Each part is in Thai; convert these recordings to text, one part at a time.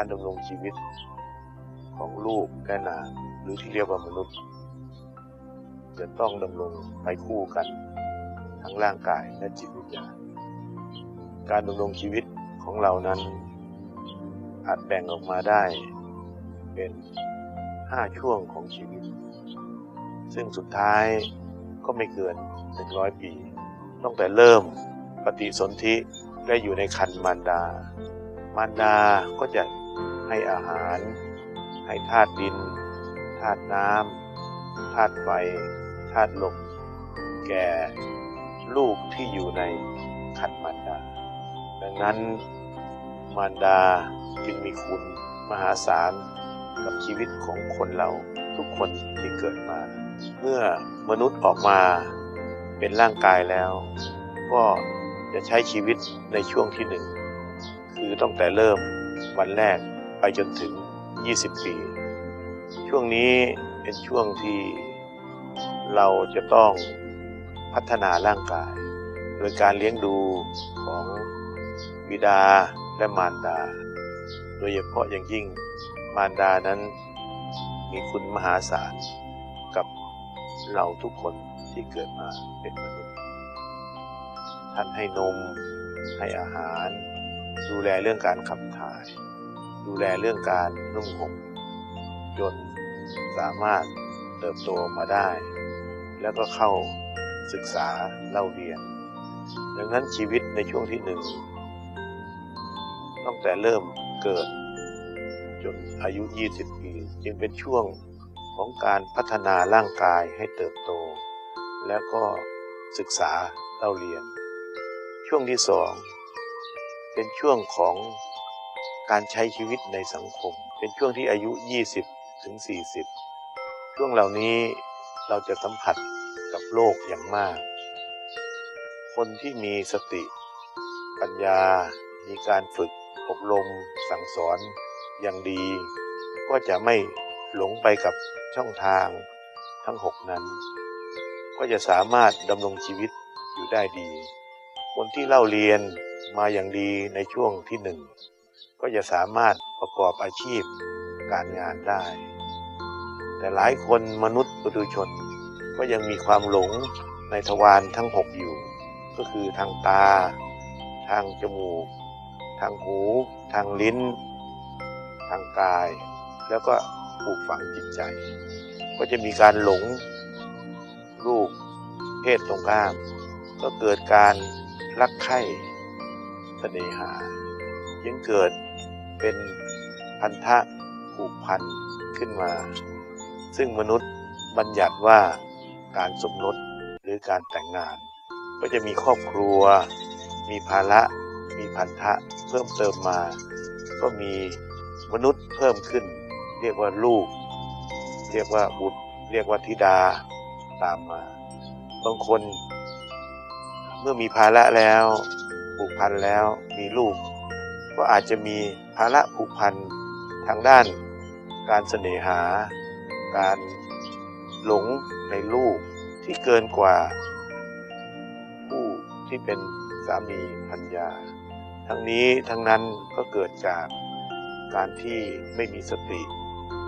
การดำรงชีวิตของลูกและนาหรือที่เรียกว่ามนุษย์ จะต้องดำรงไปคู่กัน ทั้งร่างกายและจิตวิญญาณการดำรงชีวิตของเรานั้นอาจแบ่งออกมาได้เป็นห้าช่วงของชีวิต ซึ่งสุดท้ายก็ไม่เกินหนึ่งร้อยปีตั้งแต่เริ่มปฏิสนธิและอยู่ในคันมารดา มารดาก็จะ ให้อาหาร ให้ธาตุดิน ธาตุน้ำธาตุไฟ ธาตุลม แก่ลูกที่อยู่ในคันมารดา ดังนั้นมารดาจึงมีคุณมหาศาลกับชีวิตของคนเราทุกคนที่เกิดมา เมื่อมนุษย์ออกมาเป็นร่างกายแล้ว ก็จะใช้ชีวิตในช่วงที่หนึ่ง คือตั้งแต่เริ่มวันแรก ไปจนถึง 20 ปี ช่วงนี้เป็นช่วงที่เราจะต้องพัฒนาร่างกาย โดยการเลี้ยงดูของบิดาและมารดา โดยเฉพาะอย่างยิ่งมารดานั้นมีคุณมหาศาลกับเราทุกคนที่เกิดมาเป็นมนุษย์ ท่านให้นม ให้อาหาร ดูแลเรื่องการขับถ่าย ดูแลเรื่องการนุ่งห่มจนสามารถเติบโตมาได้ แล้วก็เข้าศึกษาเล่าเรียน ดังนั้นชีวิตในช่วงที่หนึ่งตั้งแต่เริ่มเกิดจนอายุ 20 ปี จึงเป็นช่วงของการพัฒนาร่างกายให้เติบโต แล้วก็ศึกษาเล่าเรียน ช่วงที่สองเป็นช่วงของ การใช้ชีวิตในสังคม เป็นช่วงที่อายุ 20 ถึง 40 ช่วงเหล่านี้เราจะสัมผัสกับโลกอย่างมาก คนที่มีสติ ปัญญา มีการฝึกอบรม สั่งสอนอย่างดี ก็จะไม่หลงไปกับช่องทางทั้งหกนั้น ก็จะสามารถดำรงชีวิตอยู่ได้ดี คนที่เล่าเรียนมาอย่างดีในช่วงที่หนึ่ง ก็จะสามารถประกอบอาชีพการงานได้ แต่หลายคนมนุษย์ปุถุชน ก็ยังมีความหลงในทวารทั้งหกอยู่ ก็คือทางตา ทางจมูก ทางหู ทางลิ้น ทางกาย แล้วก็ปลูกฝังจิตใจ ก็จะมีการหลงรูปเพศตรงข้าม ก็เกิดการรักใคร่เสน่หา ยังเกิดเป็นพันธะผูกพันขึ้นมา ซึ่งมนุษย์บัญญัติว่าการสมรสหรือการแต่งงาน ก็จะมีครอบครัว มีภาระมีพันธะเพิ่มเติมมา ก็มีมนุษย์เพิ่มขึ้น เรียกว่าลูก เรียกว่าบุตร เรียกว่าธิดาตามมา บางคน เมื่อมีภาระแล้วผูกพันแล้วมีลูก ก็อาจจะมีภาระผูกพันทางด้าน การเสน่หา การหลงในลูกที่เกินกว่า ผู้ที่เป็นสามีพัญญา ทั้งนี้ทั้งนั้นก็เกิดจากการที่ไม่มีสติ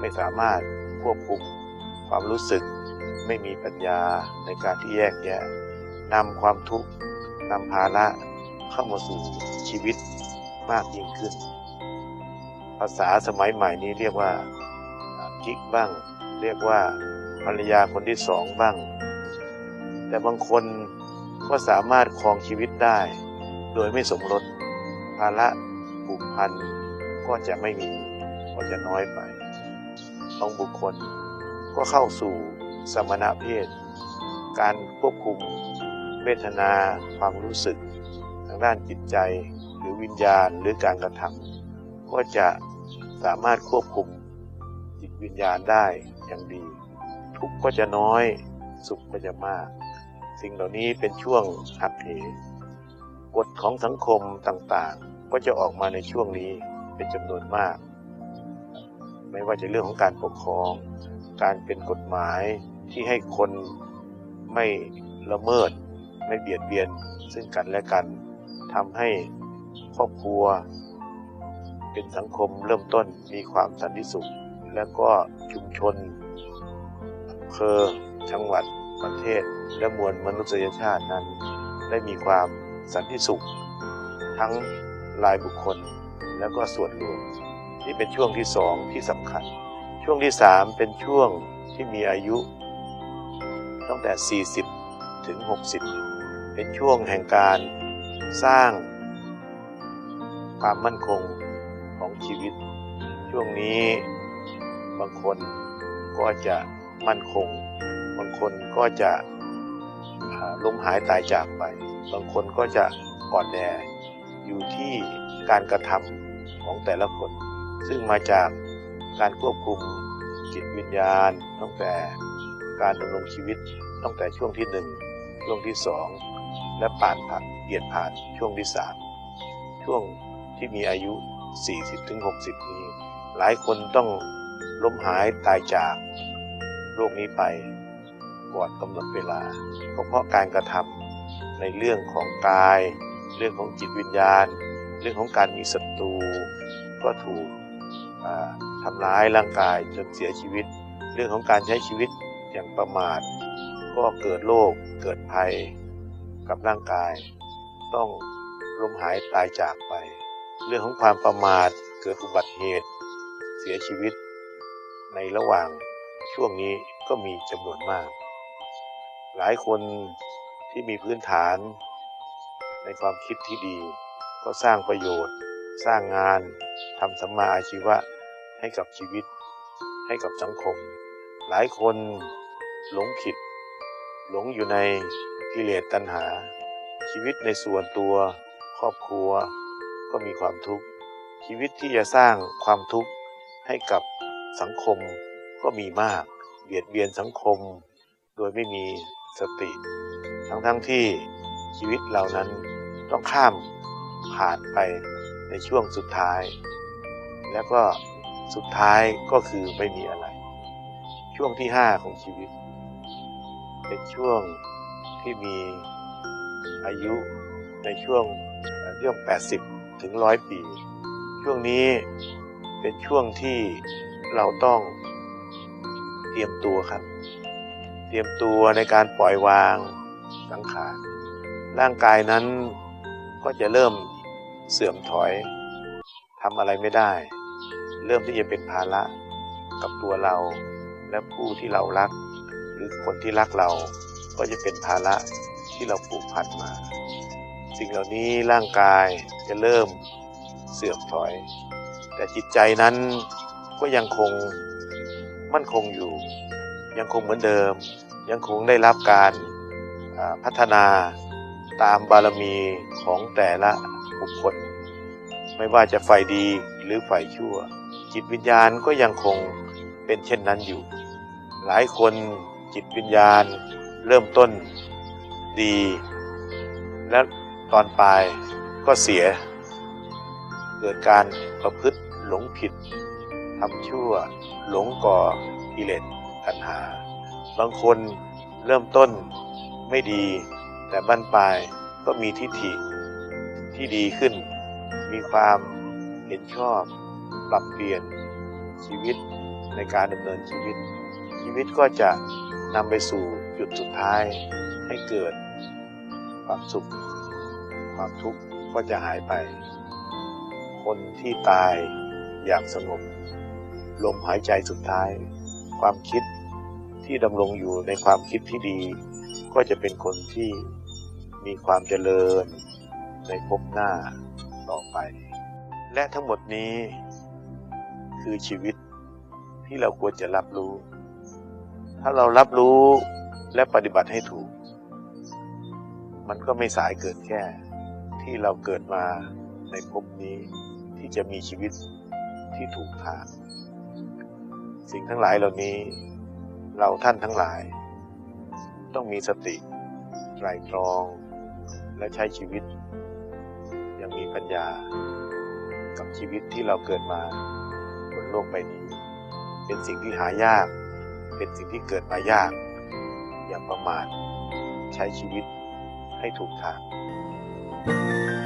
ไม่สามารถควบคุมความรู้สึก ไม่มีปัญญาในการที่แยกแยะนำความทุกข์นำภาระเข้ามาสู่ชีวิต มากยิ่งขึ้น ภาษาสมัยใหม่นี้เรียกว่ากิ๊กบ้าง เรียกว่าภรรยาคนที่สองบ้าง แต่บางคนก็สามารถครองชีวิตได้ โดยไม่สมรสภาระผูกพันก็จะไม่มีก็จะน้อยไปบางบุคคลก็เข้าสู่สมณเพศ การควบคุมเวทนาความรู้สึก ทางด้านจิตใจ หรือวิญญาณหรือการกระทำก็จะสามารถควบคุมจิตวิญญาณได้อย่างดี ทุกข์ก็จะน้อยสุขก็จะมาก สิ่งเหล่านี้เป็นช่วงหักเหกฎของสังคมต่างๆ ก็จะออกมาในช่วงนี้เป็นจำนวนมาก ไม่ว่าจะเรื่องของการปกครอง การเป็นกฎหมายที่ให้คนไม่ละเมิด ไม่เบียดเบียนซึ่งกันและกันทำให้ ครอบครัว เป็นสังคมเริ่มต้นมีความสันติสุข แล้วก็ชุมชนอำเภอจังหวัดประเทศ และมวลมนุษยชาตินั้น ได้มีความสันติสุข ทั้งรายบุคคลแล้วก็ส่วนรวมนี่เป็นช่วงที่สองที่สำคัญ ช่วงที่สามเป็นช่วงที่มีอายุ ตั้งแต่ 40 ถึง 60 เป็นช่วงแห่งการสร้าง ความมั่นคงของชีวิต ช่วงนี้บางคนก็จะมั่นคง บางคนก็จะล้มหายตายจากไป บางคนก็จะอ่อนแออยู่ที่การกระทำของแต่ละคน ซึ่งมาจากการควบคุมจิตวิญญาณ ตั้งแต่การดำรงชีวิตตั้งแต่ช่วงที่หนึ่งช่วงที่สองและผ่านผ่านเปลี่ยนผ่านช่วงที่สามช่วง ที่มีอายุ 40-60 นี้ หลายคนต้องล้มหายตายจากโลกนี้ไปก่อนกำหนดเวลา เพราะการกระทำในเรื่องของกาย เรื่องของจิตวิญญาณ เรื่องของการมีศัตรูก็ถูกทำร้ายร่างกายจนเสียชีวิต เรื่องของการใช้ชีวิตอย่างประมาท ก็เกิดโรคเกิดภัยกับร่างกาย ต้องล้มหายตายจากไป เรื่องของความประมาทเกิดอุบัติเหตุ เสียชีวิต ในระหว่างช่วงนี้ก็มีจำนวนมาก หลายคนที่มีพื้นฐาน ในความคิดที่ดี ก็สร้างประโยชน์ สร้างงานทำสัมมาอาชีวะให้กับชีวิต ให้กับสังคม หลายคนหลงผิด หลงอยู่ในกิเลสตัณหา ชีวิตในส่วนตัว ครอบครัว ก็มีความทุกข์ ชีวิตที่จะสร้างความทุกข์ให้กับสังคมก็มีมาก เบียดเบียนสังคม โดยไม่มีสติ ทั้งๆทที่ชีวิตเหล่านั้นต้องข้ามผ่านไปในช่วงสุดท้าย แล้วก็สุดท้ายก็คือไม่มีอะไร ช่วงที่ห้าของชีวิต เป็นช่วงที่มีอายุในช่วงเรื่อง 80 ถึง100ปี ช่วงนี้เป็นช่วงที่เราต้องเตรียมตัวครับ เตรียมตัวในการปล่อยวางสังขารร่างกายนั้นก็จะเริ่มเสื่อมถอยทำอะไรไม่ได้ เริ่มที่จะเป็นภาระกับตัวเรา และผู้ที่เรารัก หรือคนที่รักเราก็จะเป็นภาระที่เราผูกพันมา สิ่งเหล่านี้ร่างกายจะเริ่มเสื่อมถอย แต่จิตใจนั้นก็ยังคงมั่นคงอยู่ ยังคงเหมือนเดิม ยังคงได้รับการพัฒนาตามบารมีของแต่ละบุคคล ไม่ว่าจะฝ่ายดีหรือฝ่ายชั่ว จิตวิญญาณก็ยังคงเป็นเช่นนั้นอยู่ หลายคนจิตวิญญาณเริ่มต้นดี และ ตอนปลายก็เสีย เกิดการประพฤติหลงผิดทำชั่วหลงก่อกิเลสตัณหา บางคนเริ่มต้นไม่ดี แต่บั้นปลายก็มีทิฏฐิที่ดีขึ้น มีความเห็นชอบ ปรับเปลี่ยนชีวิตในการดำเนินชีวิต ชีวิตก็จะนำไปสู่จุดสุดท้ายให้เกิดความสุข ความทุกข์ก็จะหายไป คนที่ตายอย่างสงบลมหายใจสุดท้าย ความคิดที่ดำรงอยู่ในความคิดที่ดี ก็จะเป็นคนที่มีความเจริญในภพหน้าต่อไป และทั้งหมดนี้คือชีวิตที่เราควรจะรับรู้ ถ้าเรารับรู้และปฏิบัติให้ถูก มันก็ไม่สายเกินแค่ ที่เราเกิดมาในภพนี้ที่จะมีชีวิตที่ถูกทาง สิ่งทั้งหลายเหล่านี้เราท่านทั้งหลาย ต้องมีสติไตรตรองและใช้ชีวิต ยังมีปัญญา กับชีวิตที่เราเกิดมาบนโลกใบนี้ เป็นสิ่งที่หายาก เป็นสิ่งที่เกิดมายาก อย่าประมาทใช้ชีวิตให้ถูกทาง Thank you.